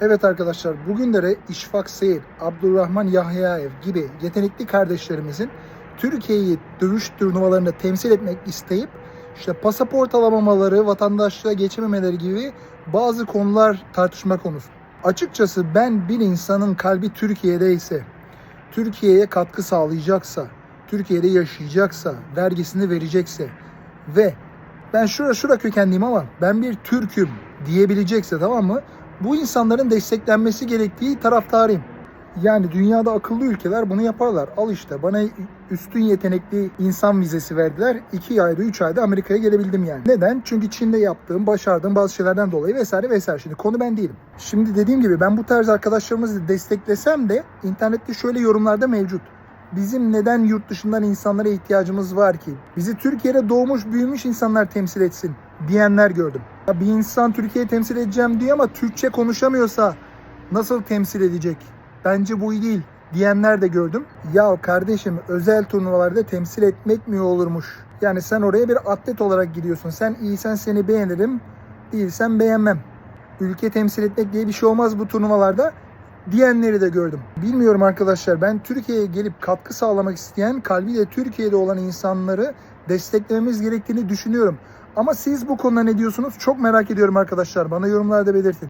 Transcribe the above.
Evet arkadaşlar bugün de İşfak Seyir, Abdurrahman Yahyaev gibi yetenekli kardeşlerimizin Türkiye'yi dövüş turnuvalarında temsil etmek isteyip işte pasaport alamamaları, vatandaşlığa geçememeleri gibi bazı konular tartışma konusu. Açıkçası ben bir insanın kalbi Türkiye'deyse, Türkiye'ye katkı sağlayacaksa, Türkiye'de yaşayacaksa, vergisini verecekse ve ben şura şura kökenliyim ama ben bir Türk'üm diyebilecekse tamam mı? Bu insanların desteklenmesi gerektiği taraftarıyım. Yani dünyada akıllı ülkeler bunu yaparlar. Al işte bana üstün yetenekli insan vizesi verdiler. 2 ayda 3 ayda Amerika'ya gelebildim yani. Neden? Çünkü Çin'de yaptığım, başardığım bazı şeylerden dolayı vesaire vesaire. Şimdi konu ben değilim. Şimdi dediğim gibi ben bu tarz arkadaşlarımızı desteklesem de internette şöyle yorumlarda mevcut. Bizim neden yurt dışından insanlara ihtiyacımız var ki? Bizi Türkiye'de doğmuş büyümüş insanlar temsil etsin diyenler gördüm. Ya bir insan Türkiye'yi temsil edeceğim diyor ama Türkçe konuşamıyorsa nasıl temsil edecek? Bence bu iyi değil diyenler de gördüm. Ya kardeşim özel turnuvalarda temsil etmek mi olurmuş? Yani sen oraya bir atlet olarak gidiyorsun. Sen iyisen seni beğenirim, değilsen beğenmem. Ülke temsil etmek diye bir şey olmaz bu turnuvalarda diyenleri de gördüm. Bilmiyorum arkadaşlar ben Türkiye'ye gelip katkı sağlamak isteyen kalbiyle Türkiye'de olan insanları desteklememiz gerektiğini düşünüyorum. Ama siz bu konuda ne diyorsunuz? Çok merak ediyorum arkadaşlar. Bana yorumlarda belirtin.